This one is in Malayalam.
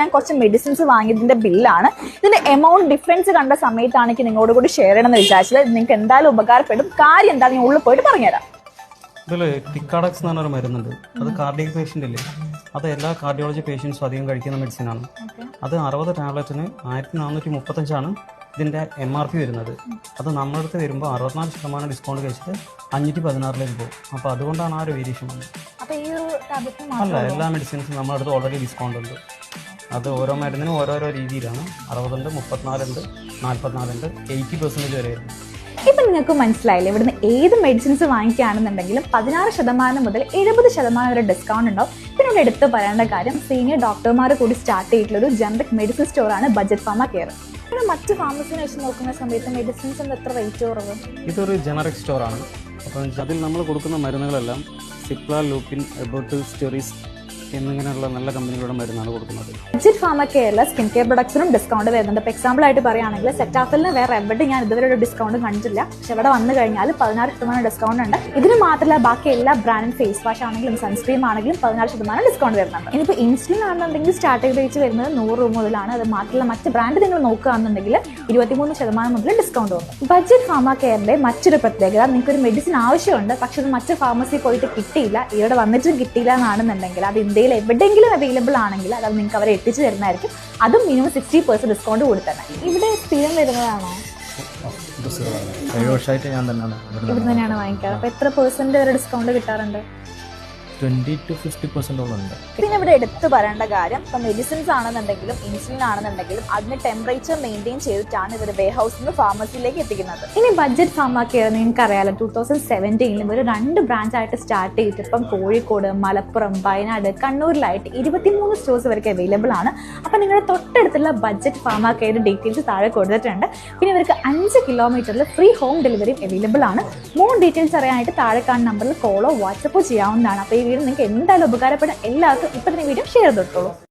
ഞാൻ കുറച്ച് മെഡിസിൻസ് വാങ്ങിയതിന്റെ ബില്ലാണ് ഇതിന്റെ എമൗണ്ട് ഡിഫറൻസ് കണ്ട സമയത്താണ് എനിക്ക് നിങ്ങളോട് കൂടി ഷെയർ ചെയ്യണമെന്ന് വിചാരിച്ചത്. നിങ്ങൾക്ക് എന്തായാലും ഉപകാരപ്പെടും. കാര്യം എന്താണ് ഞാൻ ഉള്ളിൽ പോയിട്ട് പറഞ്ഞുതരാം. ടിക്കാഡക്സ് എന്ന് പറഞ്ഞൊരു മരുന്നുണ്ട്. അത് കാർഡിയക് പേഷ്യന്റ് അല്ലേ അത് എല്ലാ കാർഡിയോളജി പേഷ്യൻസും അധികം കഴിക്കുന്ന മെഡിസിനാണ് അത് അറുപത് ടാബ്ലറ്റിന് ആയിരത്തി നാനൂറ്റി മുപ്പത്തഞ്ചാണ് ഇതിന്റെ എം ആർ പി വരുന്നത്. അത് നമ്മുടെ അടുത്ത് വരുമ്പോൾ അറുപത്തിനാല് ശതമാനം ഡിസ്കൗണ്ട് കഴിച്ചിട്ട് അഞ്ഞൂറ്റി പതിനാറിലേക്ക് പോകും. അപ്പോൾ അതുകൊണ്ടാണ് ആ ഒരു വേരിയേഷൻ വന്നത്. അല്ല എല്ലാ മെഡിസിൻസും നമ്മുടെ അടുത്ത് ഓൾറെഡി ഡിസ്കൗണ്ട് ഉണ്ട്. അത് ഓരോ മരുന്നിനും ഓരോരോ രീതിയിലാണ്. അറുപതുണ്ട് മുപ്പത്തിനാലുണ്ട് നാൽപ്പത്തിനാലുണ്ട് എയ്റ്റി പെർസെന്റേജ് വരെ വരുന്നത് ഇപ്പൊ നിങ്ങൾക്ക് മനസ്സിലായില്ലേ ഇവിടുന്ന് ഏത് മെഡിസിൻസ് വാങ്ങിക്കുകയാണെന്നുണ്ടെങ്കിലും പതിനാറ് ശതമാനം മുതൽ എഴുപത് ശതമാനം വരെ ഡിസ്കൗണ്ട് ഉണ്ടാവും. പിന്നെ ഇവിടെ എടുത്ത് പറയേണ്ട കാര്യം സീനിയർ ഡോക്ടർമാർ കൂടി സ്റ്റാർട്ട് ചെയ്തിട്ടുള്ള ഒരു ജനറിക് മെഡിസിൻ സ്റ്റോറാണ് ബജറ്റ് ഫാമ കെയർ ഇവിടെ മറ്റ് ഫാമസിനെ വെച്ച് നോക്കുന്ന സമയത്ത് മെഡിസിൻസ് എത്ര റേറ്റ് കുറവ്? ഇതൊരു ജനറിക് സ്റ്റോറാണ് അപ്പം അതിൽ നമ്മൾ കൊടുക്കുന്ന മരുന്നുകളെല്ലാം സിപ്ലാ ലൂപ്പിൻ എബോട്ടിൽ സ്റ്റെറീസ് എന്നിങ്ങനെയുള്ള നല്ല കമ്പനികളുടെ മരുന്നാണ് കൊടുക്കുന്നത്. Budget pharma Kerala skin care പ്രൊഡക്ട്സിനും discount വരുന്നുണ്ട്. ഇപ്പോൾ എക്സാമ്പിൾ ആയിട്ട് പറയുകയാണെങ്കിൽ സെറ്റാഫലിന് വേറെ എവിടെ ഞാൻ ഇതുവരെ ഒരു ഡിസ്കൗണ്ട് കണ്ടിട്ടില്ല. പക്ഷെ ഇവിടെ വന്നു കഴിഞ്ഞാൽ പതിനാറ് ശതമാനം ഡിസ്കൗണ്ട് ഉണ്ട്. ഇതിന് മാത്രമല്ല ബാക്കി എല്ലാ ബ്രാൻഡ് ഫേസ് വാഷ് ആണെങ്കിലും സൺസ്ക്രീം ആണെങ്കിലും പതിനാറ് ശതമാനം ഡിസ്കൗണ്ട് വരുന്നുണ്ട്. ഇനിയിപ്പോൾ ഇൻസുലിൻ ആണെന്നുണ്ടെങ്കിൽ സ്റ്റാർട്ടിംഗ് റേറ്റ് വരുന്നത് നൂറ് രൂപ മുതലാണ്. അത് മാത്രമല്ല മറ്റ് ബ്രാൻഡ് നിങ്ങൾ നോക്കുകയാണെന്നുണ്ടെങ്കിൽ ഇരുപത്തിമൂന്ന് ശതമാനം മുതൽ ഡിസ്കൗണ്ട് വന്നു. ബഡ്ജറ്റ് ഫാമ കെയറിന്റെ മറ്റൊരു പ്രത്യേകത നിങ്ങൾക്ക് ഒരു മെഡിസിൻ ആവശ്യമുണ്ട്. പക്ഷെ അത് മറ്റ് ഫാർമസിയിൽ പോയിട്ട് കിട്ടിയില്ല. ഇവിടെ വന്നിട്ടും കിട്ടിയില്ല എന്നാണെന്നുണ്ടെങ്കിൽ അത് ഇന്ത്യയിൽ എവിടെയെങ്കിലും അവൈലബിൾ ആണെങ്കിൽ അത് നിങ്ങൾക്ക് അവരെ എത്തിച്ചു തരുന്നതായിരിക്കും. അതും മിനിമം സിക്സ്റ്റി പെർസെന്റ് ഡിസ്കൗണ്ട് കൂടി തന്നെ ഇവിടെ സ്ഥിരം വരുന്നതാണോ? ഇവിടെ തന്നെയാണ് വാങ്ങിക്കാറ്. അപ്പോൾ എത്ര പെർസെന്റ് വരെ ഡിസ്കൗണ്ട് കിട്ടാറുണ്ട്? ട്വന്റി ടു ഫിഫ്റ്റി പെർസെന്റോളം ഉണ്ട്. പിന്നെ ഇവിടെ എടുത്തു പറയേണ്ട കാര്യം ഇപ്പൊ മെഡിസിൻസ് ആണെന്നുണ്ടെങ്കിലും ഇൻസുലിൻ ആണെന്നുണ്ടെങ്കിലും അതിന് ടെമ്പറേച്ചർ മെയിന്റെയിൻ ചെയ്തിട്ടാണ് ഇവർ വേ ഹൗസിൽ നിന്ന് ഫാർമസിയിലേക്ക് എത്തിക്കുന്നത്. ഇനി ബഡ്ജറ്റ് ഫാർമ കെയർ നിങ്ങൾക്ക് അറിയാലോ ടൂ തൗസൻഡ് സെവന്റീനിൽ ഇവർ രണ്ട് ബ്രാഞ്ച് ആയിട്ട് സ്റ്റാർട്ട് ചെയ്തിട്ട് ഇപ്പം കോഴിക്കോട് മലപ്പുറം വയനാട് കണ്ണൂരിലായിട്ട് ഇരുപത്തിമൂന്ന് സ്റ്റോഴ്സ് വരെ അവൈലബിൾ ആണ്. അപ്പം നിങ്ങളുടെ തൊട്ടടുത്തുള്ള ബഡ്ജറ്റ് ഫാർമ കെയർ ഡീറ്റെയിൽസ് താഴെ കൊടുത്തിട്ടുണ്ട്. പിന്നെ ഇവർക്ക് അഞ്ച് കിലോമീറ്ററിൽ ഫ്രീ ഹോം ഡെലിവറി അവൈലബിൾ ആണ്. മോർ ഡീറ്റെയിൽസ് അറിയാനായിട്ട് താഴെ കാണുന്ന നമ്പറിൽ കോളോ വാട്സപ്പോ ചെയ്യാവുന്നതാണ്. അപ്പോൾ ഈ വീഡിയോ നിങ്ങൾക്ക് എന്തായാലും ഉപകാരപ്പെടും. എല്ലാവർക്കും ഇപ്പം തന്നെ വീഡിയോ ഷെയർ ചെയ്തിട്ടുള്ളൂ